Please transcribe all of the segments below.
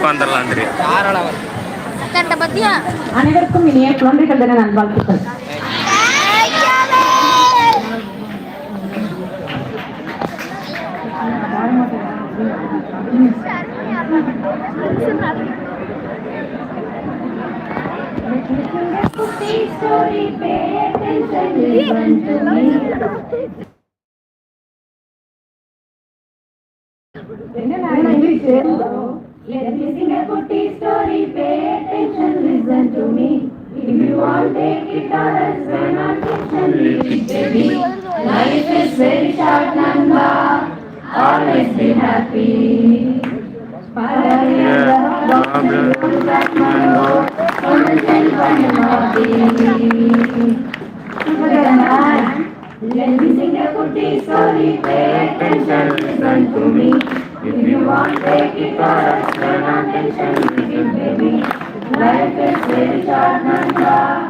உட்காந்துடலாம் தெரியும் கண்ட பத்தியா? அனைவருக்கும் இனிய குழந்தைகள் தின நல்வாழ்த்துக்கள். Let it or else when attention, leave it, baby. Life is very short, Nanda. Always be happy. Let pay attention, listen to me. If you want, baby. Life is very short, Nanda.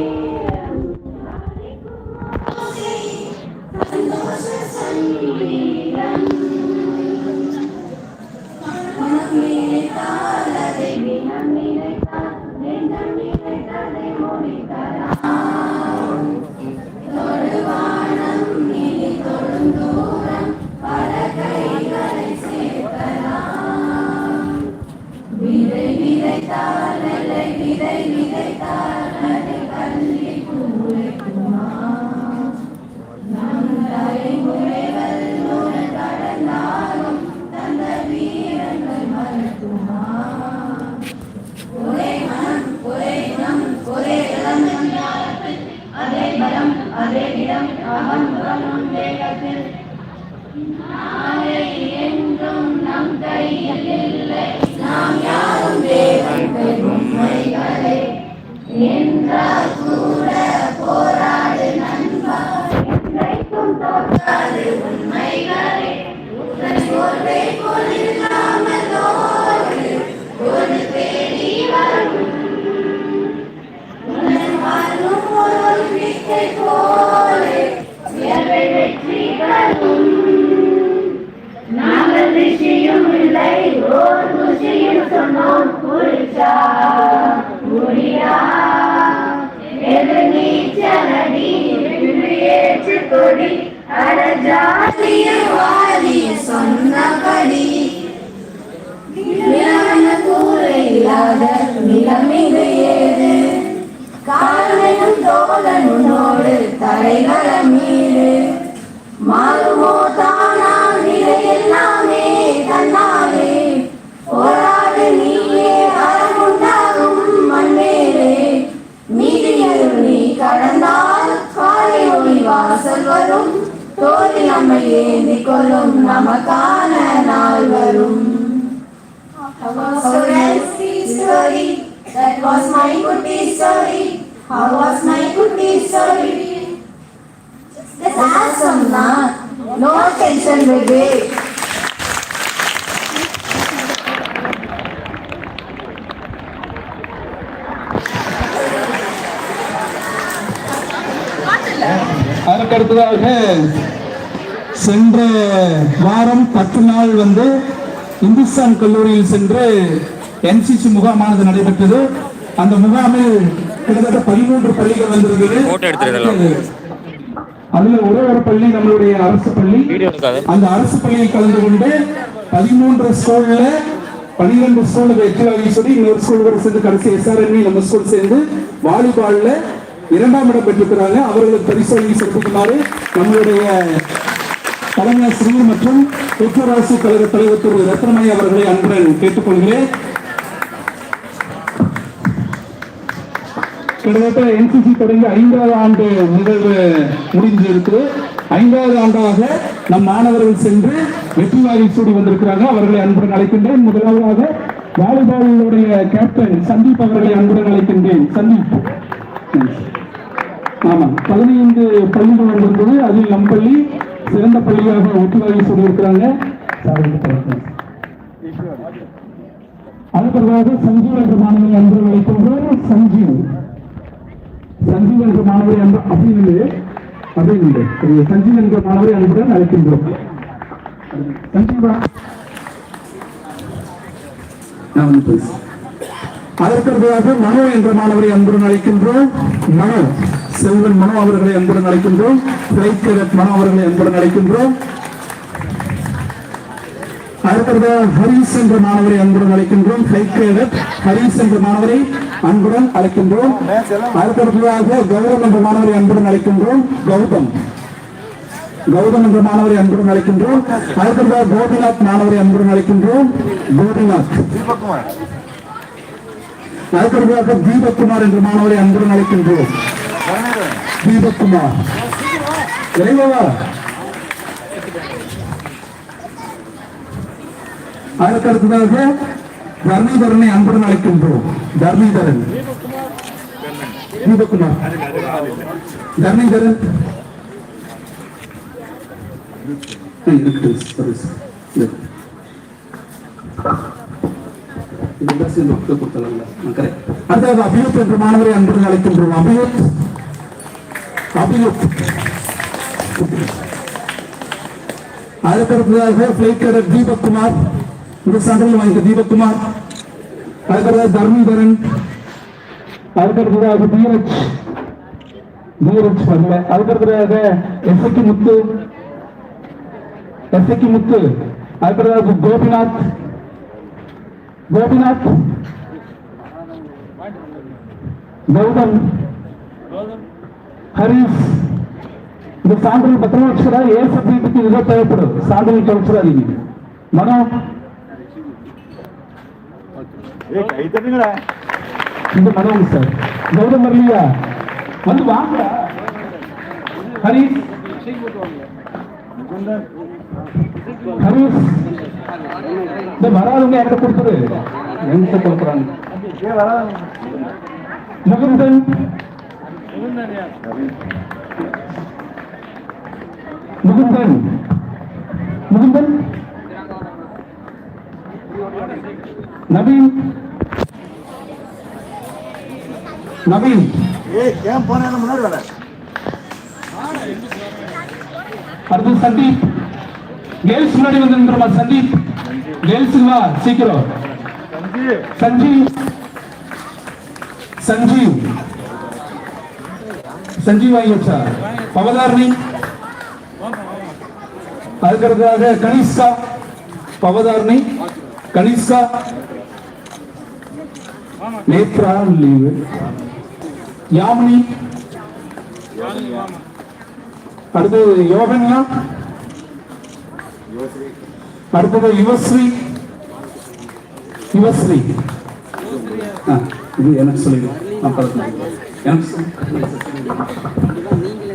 விதை விதைத்தால் அதை கல்வி பூரைக்குமா நம் தலைமுறைகள் நூறு கடந்தாலும் தந்த வீரங்கள் ஒரே மனம் ஒரே இனம் ஒரே இளம் அதே பலம் அதே இடம் அகம் புறம் என்றும் நம் கையில் இல்லை. நாம் யாரும் தேவன் உண்மைகளே கூட போராடு நண்பா. என்றைக்கும் தோற்றாது உண்மைகளே. ஏற்று கொடி அடஜாதிய வாரி சொன்னபடி. நிலவன கூரை இல்லாத நிலமிகு ஏது? காலனும் தோழனோடு தரைகள மீது. தோழி நம்மை ஏந்தி கொள்ளும் நமக்கான நாள் வரும் So that's the story. That was my goodie story. How was my goodie story? That's awesome, nah. No tension, baby. அதற்கடுத்ததாக சென்ற வாரம் பத்து நாள் வந்து இந்துஸ்தான் கல்லூரியில் சென்று என்சிசி முகாமானது நடைபெற்றது. அந்த முகாமில் கிட்டத்தட்ட பதிமூன்று பள்ளிகள் வந்திருந்தது. அதுல ஒரே ஒரு பள்ளி நம்மளுடைய அரசு பள்ளி. அந்த அரசு பள்ளியில் கலந்து கொண்டு பதிமூன்று ஸ்கூல்ல பனிரெண்டு ஸ்கூல் வெற்றிவாகி சொல்லி இன்னொரு ஸ்கூல் கூட சேர்ந்து கடைசி எஸ்ஆர்என்இ நம்ம ஸ்கூல் சேர்ந்து வாலிபால்ல இரண்டாம் இடம் பெற்றிருக்கிறாங்க அவர்களுக்கு பரிசு வழங்கி சிறப்பிக்குமாறு நம்மளுடைய தலைமை மற்றும் உத்தராசி கழக தலைவர் திரு ரத்னமணி அவர்களை அன்புடன் கேட்டுக்கொள்கிறேன். கிட்டத்தட்ட என்சிசி தொடங்கி ஐந்தாவது ஆண்டு நிகழ்வு இருக்குது ஐந்தாவது ஆண்டாக நம் மாணவர்கள் சென்று வெற்றி வாரி சூடி வந்திருக்கிறாங்க அவர்களை அன்புடன் அழைக்கின்றேன். முதலாவதாக வாலிபாலுடைய கேப்டன் சந்தீப் அவர்களை அன்புடன் அழைக்கின்றேன். சந்தீப். ஆமா பதினைந்து பள்ளிகள் வந்திருந்தது. அதில் நம் பள்ளி சிறந்த பள்ளியாக ஒற்றுமையை சொல்லியிருக்கிறாங்க. சூடி இருக்கிறாங்க அடுத்ததாக சஞ்சீவ் என்ற மாணவரை அன்பு அழைக்கின்றோம் சஞ்சீவ். சஞ்சீவ் என்ற மாணவரை அன்பு அப்படின்னு அப்படின்னு சஞ்சீவ் என்ற மாணவரை அன்புடன் அழைக்கின்றோம். சஞ்சீவா? நான் அதற்கடுத்ததாக மனோ என்ற மாணவரை அன்புடன் அழைக்கின்றோம். மனோ. செல்வன் மனோ அவர்களை அன்புடன் அழைக்கின்றோம். திரைக்கரத் மனோ அவர்களை அன்புடன் அழைக்கின்றோம். அடுத்தது ஹரீஸ் என்ற மாணவரை அன்புடன் அழைக்கின்றோம். பிளைட் கேடட் என்ற மாணவரை அன்புடன் அழைக்கின்றோம். அடுத்ததாக கௌதம் என்ற மாணவரை அன்புடன் அழைக்கின்றோம். கௌதம். கௌதம் என்ற மாணவரை அன்புடன் அழைக்கின்றோம். அடுத்ததாக கோபிநாத் மாணவரை அன்புடன் அழைக்கின்றோம். கோபிநாத். அடுத்ததாக தீபக்குமார் என்ற மாணவரை அன்புடன் அழைக்கின்றோம். தீபக்குமார் விரைவா அதற்கடுத்ததாக தர்மீதரனை அன்புடன் அழைக்கின்றோம். தர்மீதரன். தீபக்குமார். தர்மீதரன். ஆ, இருக்குது அடுத்தது அபியுத் என்ற மாணவரை அன்புடன் அழைக்கின்றோம். அபியூத் அபியுத் அதுக்கடுத்ததாக பிளைட் கேடர் தீபக்குமார் இந்த சான்றிதழ் வாங்கிக்க தீபக்குமார் அதுக்கடுத்தது தர்மீதரன் அதுக்கடுத்ததாக தீரஜ் தீரஜ் வரல அதுக்கடுத்ததாக எஸ்ஐக்கு முத்து எஸ்ஐக்கு முத்து அதுக்கடுத்ததாக கோபிநாத் கோபிநாத் கௌதம் ஹரிஸ் இந்த சான்றிதழ் பத்திரமா வச்சுக்கிறா ஏ சப்ஜெக்ட்டுக்கு இதுதான் தேவைப்படும். சான்றிதழ் தொலைச்சிடாதீங்க மனோ. இந்த மனோ சார் கௌதம் வரலையா? வந்து வாங்க ஹரிஸ். ஹரிஸ். இந்த வராதவங்க என்கிட்ட கொடுத்துரு என்கிட்ட கொடுக்குறாங்க. முகுந்தன் முகுந்தன். முகுந்தன். நவீன். நவீன். ஏன் போன முன்னாடி வர? அடுத்து சந்தீப். கேர்ள்ஸ் முன்னாடி வந்து நின்றுமா சந்தீப்? கேர்ள்ஸ் வா சீக்கிரம். சஞ்சீவ். சஞ்சீவ். சஞ்சீவ் வாங்கி வச்சா. பவதாரணி. அதுக்கடுத்ததாக கனிஷ்கா. பவதாரணி. கனிஷ்கா. நேத்ரா லீவு யாமினி. அடுத்தது யோகன்யா. அடுத்தது யுவஸ்ரீ. யுவஸ்ரீ. இது எனக்கு சொல்லிடுவோம் நான் பழக்கம்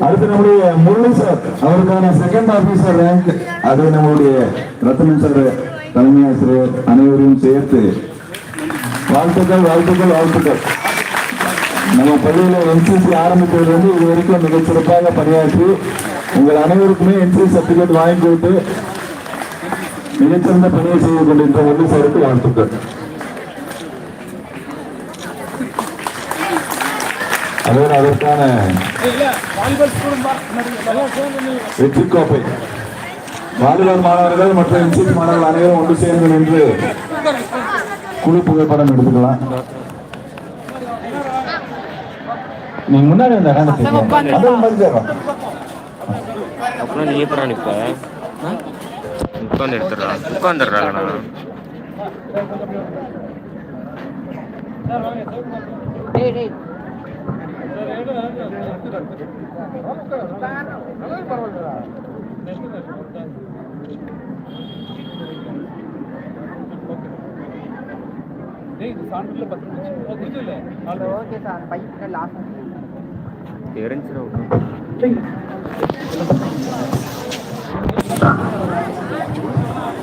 அடுத்து நம்முடைய முரளி சார். அவருக்கான செகண்ட் ஆபீசர் ரேங்க் அது நம்முடைய ரத்னன் சார் தலைமை ஆசிரியர் அனைவரையும் சேர்த்து வாழ்த்துக்கள் வாழ்த்துக்கள் வாழ்த்துக்கள். நம்ம பள்ளியில் என்சிசி ஆரம்பித்ததிலிருந்து இது வரைக்கும் மிக சிறப்பாக பணியாற்றி உங்கள் அனைவருக்குமே என்சிசி சர்டிஃபிகேட் வாங்கி கொடுத்து மிகச்சிறந்த பணியை செய்து கொண்டிருந்த ஒன்று சாருக்கு வாழ்த்துக்கள். அதோடு அதற்கான வெற்றி கோப்பை வாலிபால் மாணவர்கள் மற்றும் என்சிசி மாணவர்கள் அனைவரும் ஒன்று சேர்ந்து நின்று குழு புகைப்படம் எடுத்துக்கலாம். நீங்க முன்னாடி வந்த காரணத்துக்கு அப்புறம் நீ எப்படா நிப்ப உட்காந்து எடுத்துடுறா உட்காந்துடுறாங்கண்ணா டேய் டேய் ஓகே சார் பைக் லாஸ்ட் தெரிஞ்சிடும்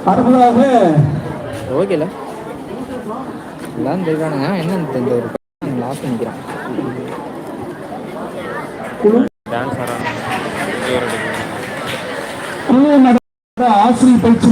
அடுத்ததாக ஓகேல எல்லாம் தெரியானுங்க என்ன தெரிஞ்ச ஒரு லாஸ்ட் நிற்கிறான் டான்ஸ் குழு நடத்த ஆசிரியர் பயிற்சி